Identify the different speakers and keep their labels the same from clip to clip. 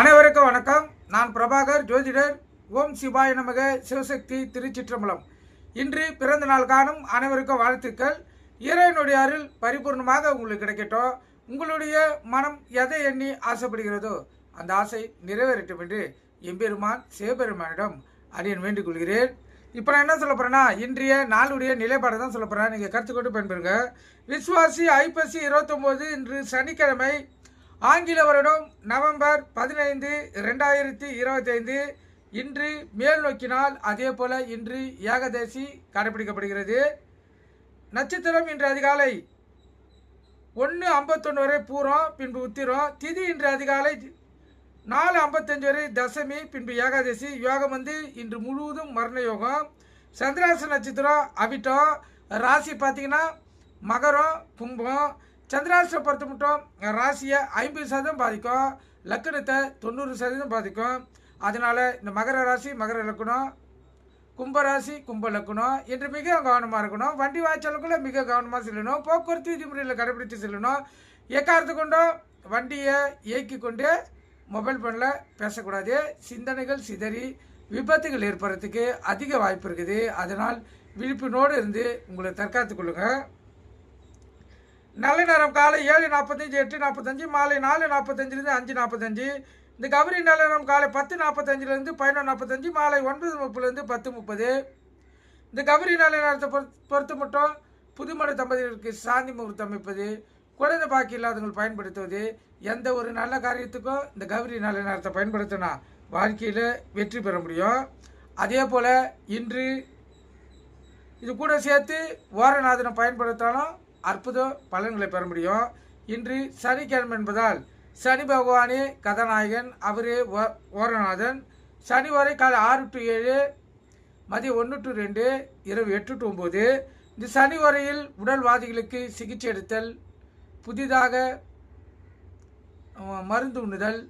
Speaker 1: அனைவருக்கும் வணக்கம். நான் பிரபாகர் ஜோதிடர் ஓம் சிவாய நமக சிவசக்தி திருச்சிற்றம்பலம். இன்று பிறந்த நாள் காணும் அனைவருக்கும் வாழ்த்துக்கள். இறைவனுடைய அருள் பரிபூர்ணமாக உங்களுக்கு கிடைக்கட்டும். உங்களுடைய மனம் எதை எண்ணி ஆசைப்படுகிறதோ அந்த ஆசை நிறைவேறட்டும் என்று எம்பெருமான் சிவபெருமானிடம் அடியன் வேண்டிக் கொள்கிறேன். இப்போ நான் என்ன சொல்ல போகிறேன்னா இன்றைய நாளுடைய நிலைப்பாடை தான் சொல்ல போகிறேன் நீங்கள் கருத்து கொண்டு பயன்பெறுங்க. விஸ்வாசி ஐப்பசி இருபத்தொம்போது இன்று சனிக்கிழமை ஆங்கில வருடம் நவம்பர் பதினைந்து ரெண்டாயிரத்தி இருபத்தைந்து. இன்று மேல் நோக்கினால் அதே போல இன்று ஏகதேசி கடைபிடிக்கப்படுகிறது நட்சத்திரம் இன்று அதிகாலை ஒன்று ஐம்பத்தொன்று வரை பூரம் பின்பு உத்திரம். திதி இன்று அதிகாலை நாலு ஐம்பத்தஞ்சு வரை தசமி பின்பு ஏகாதசி. யோகம் வந்து இன்று முழுவதும் மரண யோகம். சந்திராச நட்சத்திரம் அவிட்டம். ராசி பார்த்தீங்கன்னா மகரம் கும்பம் சந்திராசிரம் பொறுத்த மட்டும் ராசியை ஐம்பது சதவீதம் பாதிக்கும் லக்கணத்தை தொண்ணூறு சதவீதம் பாதிக்கும். அதனால் இந்த மகர ராசி மகர லக்கணம் கும்பராசி கும்ப லக்கணம் என்று மிக கவனமாக இருக்கணும். வண்டி வாய்ச்சலுக்குள்ள மிக கவனமாக செல்லணும். போக்குவரத்து விதிமுறையில் கடைபிடித்து செல்லணும். எக்காரத்து கொண்டோ வண்டியை இயக்கி கொண்டு மொபைல் ஃபோனில் பேசக்கூடாது. சிந்தனைகள் சிதறி விபத்துகள் ஏற்படுறதுக்கு அதிக வாய்ப்பு இருக்குது. அதனால் விழிப்புணோடு இருந்து உங்களை தற்காத்துக் கொள்ளுங்கள் நல்ல நேரம் காலை ஏழு நாற்பத்தஞ்சு எட்டு நாற்பத்தஞ்சு மாலை நாலு நாற்பத்தஞ்சிலேருந்து அஞ்சு நாற்பத்தஞ்சு. இந்த கௌரி நல்ல நேரம் காலை பத்து நாற்பத்தஞ்சிலேருந்து பதினொன்று நாற்பத்தஞ்சு மாலை ஒன்பது முப்பதுலேருந்து பத்து முப்பது. இந்த கௌரி நல்ல நேரத்தை பொறுத் பொறுத்து மட்டும் புதுமண தம்பதிகளுக்கு சாந்தி முகூர்த்தம் அமைப்பது குழந்தை பாக்கி இல்லாதவங்கள் பயன்படுத்துவது எந்த ஒரு நல்ல காரியத்துக்கும் இந்த கௌரி நல்ல நேரத்தை பயன்படுத்தினா வாழ்க்கையில் வெற்றி பெற முடியும். அதே போல் இன்று இது கூட சேர்த்து ஓரநாதனை பயன்படுத்தாலும் அற்புத பலன்களை பெற முடியும். இன்று சனிக்கிழமை என்பதால் சனி பகவானே கதாநாயகன் அவரே ஓ- ஓரநாதன். சனி வரை காலை ஆறு டு ஏழு மதியம் ஒன்று டு ரெண்டு இரவு எட்டு டு ஒம்பது இந்த சனி வரையில் உடல்வாதிகளுக்கு சிகிச்சை எடுத்தல் புதிதாக மருந்து உண்ணுதல்.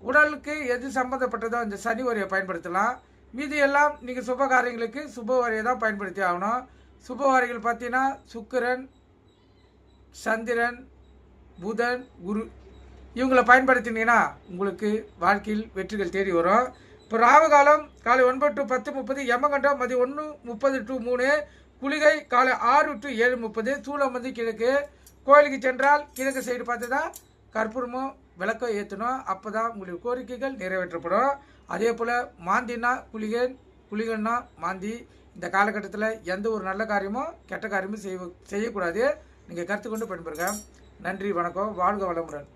Speaker 1: உடலுக்கு எது சம்மந்தப்பட்டதோ இந்த சனி வரையை பயன்படுத்தலாம். மீதி எல்லாம் நீங்கள் சுப காரியங்களுக்கு சுப வரையை தான் பயன்படுத்தி ஆகணும். சுப வரைகள் பார்த்தீங்கன்னா சுக்கிரன் சந்திரன் புதன் குரு. இவங்களை பயன்படுத்தினீங்கன்னா உங்களுக்கு வாழ்க்கையில் வெற்றிகள் தேடி வரும். இப்போ ராகுகாலம் காலை ஒன்பது டு பத்து முப்பது யமகண்டம் மதியம் ஒன்று முப்பது டு மூணு குளிகை காலை ஆறு டு ஏழு முப்பது தூளம் வந்து கிழக்கு. கோயிலுக்கு சென்றால் கிழக்கு சைடு பார்த்து தான் கற்பூரமும் விளக்கம் ஏற்றணும் அப்போ தான் உங்களுடைய கோரிக்கைகள் நிறைவேற்றப்படும். அதே போல் மாந்தினா குளிகன் குளிகன்னா மாந்தி. இந்த காலகட்டத்தில் எந்த ஒரு நல்ல காரியமும் கெட்ட காரியமும் செய்ய செய்யக்கூடாது. நீங்கள் கருத்து கொண்டு பயன்பெறுங்க நன்றி வணக்கம். வாழ்க வளமுடன்.